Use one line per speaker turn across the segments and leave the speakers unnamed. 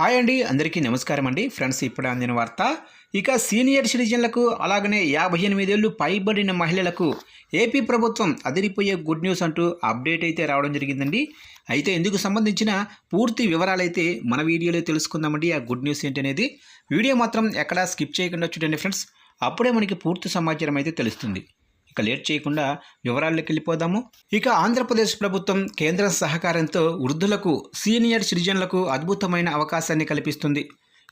Hi అండి అందరికీ నమస్కారం అండి. ఫ్రెండ్స్ ఇప్పుడు అందిన వార్త. ఇక సీనియర్ సిటిజన్లకు అలాగనే యాభై ఎనిమిదేళ్ళు పైబడిన మహిళలకు ఏపీ ప్రభుత్వం అదిరిపోయే గుడ్ న్యూస్ అంటూ అప్డేట్ అయితే రావడం జరిగిందండి. అయితే ఇందుకు సంబంధించిన పూర్తి వివరాలైతే మన వీడియోలో తెలుసుకుందామండి. ఆ గుడ్ న్యూస్ ఏంటనేది వీడియో మాత్రం ఎక్కడా స్కిప్ చేయకుండా చూడండి ఫ్రెండ్స్. అప్పుడే మనకి పూర్తి సమాచారం అయితే తెలుస్తుంది. ఇక లేట్ చేయకుండా వివరాల్లోకి వెళ్ళిపోదాము. ఇక ఆంధ్రప్రదేశ్ ప్రభుత్వం కేంద్ర సహకారంతో వృద్ధులకు సీనియర్ సిటిజన్లకు అద్భుతమైన అవకాశాన్ని కల్పిస్తుంది.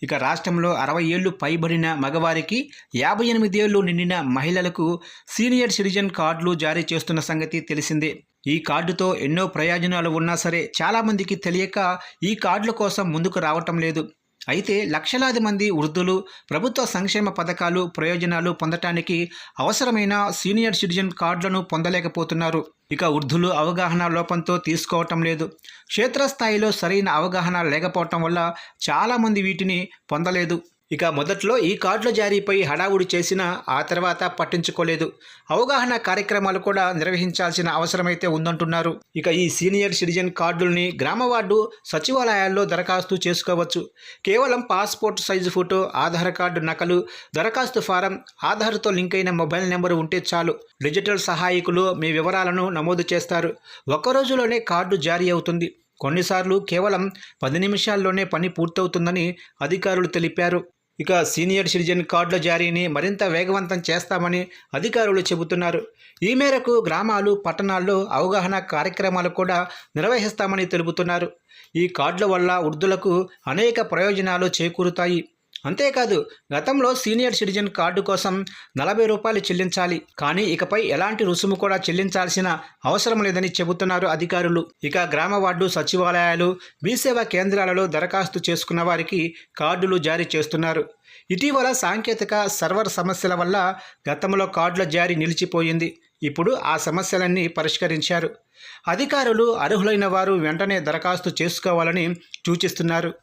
ఇక రాష్ట్రంలో అరవై ఏళ్ళు పైబడిన మగవారికి యాభై ఎనిమిదేళ్ళు నిండిన మహిళలకు సీనియర్ సిటిజన్ కార్డులు జారీ చేస్తున్న సంగతి తెలిసిందే. ఈ కార్డుతో ఎన్నో ప్రయోజనాలు ఉన్నా సరే చాలామందికి తెలియక ఈ కార్డుల కోసం ముందుకు రావటం లేదు. అయితే లక్షలాది మంది వృద్ధులు ప్రభుత్వ సంక్షేమ పథకాలు ప్రయోజనాలు పొందటానికి అవసరమైన సీనియర్ సిటిజన్ కార్డులను పొందలేకపోతున్నారు. ఇక వృద్ధులు అవగాహన లోపంతో తీసుకోవటం లేదు. క్షేత్రస్థాయిలో సరైన అవగాహన లేకపోవటం వల్ల చాలామంది వీటిని పొందలేదు. ఇక మొదట్లో ఈ కార్డుల జారీపై హడావుడి చేసిన ఆ తర్వాత పట్టించుకోలేదు. అవగాహన కార్యక్రమాలు కూడా నిర్వహించాల్సిన అవసరమైతే ఉందంటున్నారు. ఇక ఈ సీనియర్ సిటిజన్ కార్డుల్ని గ్రామ వార్డు సచివాలయాల్లో దరఖాస్తు చేసుకోవచ్చు. కేవలం passport size photo Aadhaar card నకలు దరఖాస్తు ఫారం ఆధార్తో లింక్ అయిన మొబైల్ నెంబర్ ఉంటే చాలు. డిజిటల్ సహాయకులు మీ వివరాలను నమోదు చేస్తారు. ఒక రోజులోనే కార్డు జారీ అవుతుంది. కొన్నిసార్లు కేవలం పది నిమిషాల్లోనే పని పూర్తవుతుందని అధికారులు తెలిపారు. ఇక సీనియర్ సిటిజన్ కార్డుల జారీని మరింత వేగవంతం చేస్తామని అధికారులు చెబుతున్నారు. ఈ మేరకు గ్రామాలు పట్టణాల్లో అవగాహన కార్యక్రమాలు కూడా నిర్వహిస్తామని తెలుపుతున్నారు. ఈ కార్డుల వల్ల వృద్ధులకు అనేక ప్రయోజనాలు చేకూరుతాయి. అంతేకాదు గతంలో సీనియర్ సిటిజన్ కార్డు కోసం నలభై రూపాయలు చెల్లించాలి. కానీ ఇకపై ఎలాంటి రుసుము కూడా చెల్లించాల్సిన అవసరం లేదని చెబుతున్నారు అధికారులు. ఇక గ్రామ వార్డు సచివాలయాలు మీసేవా కేంద్రాలలో దరఖాస్తు చేసుకున్న వారికి కార్డులు జారీ చేస్తున్నారు. ఇటీవల సాంకేతిక సర్వర్ సమస్యల వల్ల గతంలో కార్డుల జారీ నిలిచిపోయింది. ఇప్పుడు ఆ సమస్యలన్నీ పరిష్కరించారు. అధికారులు అర్హులైన వారు వెంటనే దరఖాస్తు చేసుకోవాలని సూచిస్తున్నారు.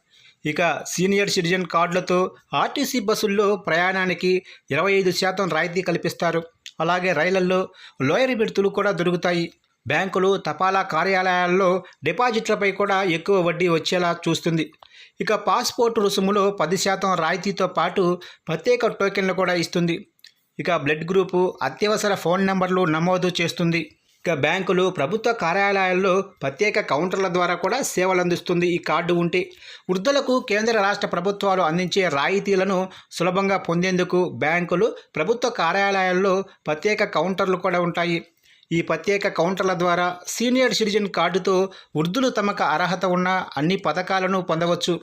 ఇక సీనియర్ సిటిజన్ కార్డులతో ఆర్టీసీ బస్సుల్లో ప్రయాణానికి ఇరవై ఐదు శాతం రాయితీ కల్పిస్తారు. అలాగే రైళ్ళలో లోయర్ బెర్తులు కూడా దొరుకుతాయి. బ్యాంకులు తపాలా కార్యాలయాల్లో డిపాజిట్లపై కూడా ఎక్కువ వడ్డీ వచ్చేలా చూస్తుంది. ఇక పాస్పోర్ట్ రుసుములో పది శాతం రాయితీతో పాటు ప్రత్యేక టోకెన్లు కూడా ఇస్తుంది. ఇక బ్లడ్ గ్రూపు అత్యవసర ఫోన్ నెంబర్లు నమోదు చేస్తుంది. ఇక బ్యాంకులు ప్రభుత్వ కార్యాలయాల్లో ప్రత్యేక కౌంటర్ల ద్వారా కూడా సేవలు అందిస్తుంది ఈ కార్డు ఉంటే. వృద్ధులకు కేంద్ర రాష్ట్ర ప్రభుత్వాలు అందించే రాయితీలను సులభంగా పొందేందుకు బ్యాంకులు ప్రభుత్వ కార్యాలయాల్లో ప్రత్యేక కౌంటర్లు కూడా ఉంటాయి. ఈ ప్రత్యేక కౌంటర్ల ద్వారా సీనియర్ సిటిజన్ కార్డుతో వృద్ధులు తమకు అర్హత ఉన్న అన్ని పథకాలను పొందవచ్చు.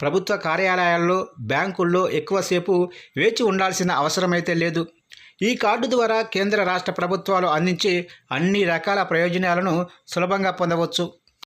ప్రభుత్వ కార్యాలయాల్లో బ్యాంకుల్లో ఎక్కువసేపు వేచి ఉండాల్సిన అవసరమైతే లేదు. ఈ కార్డు ద్వారా కేంద్ర రాష్ట్ర ప్రభుత్వాలు అందించే అన్ని రకాల ప్రయోజనాలను సులభంగా పొందవచ్చు.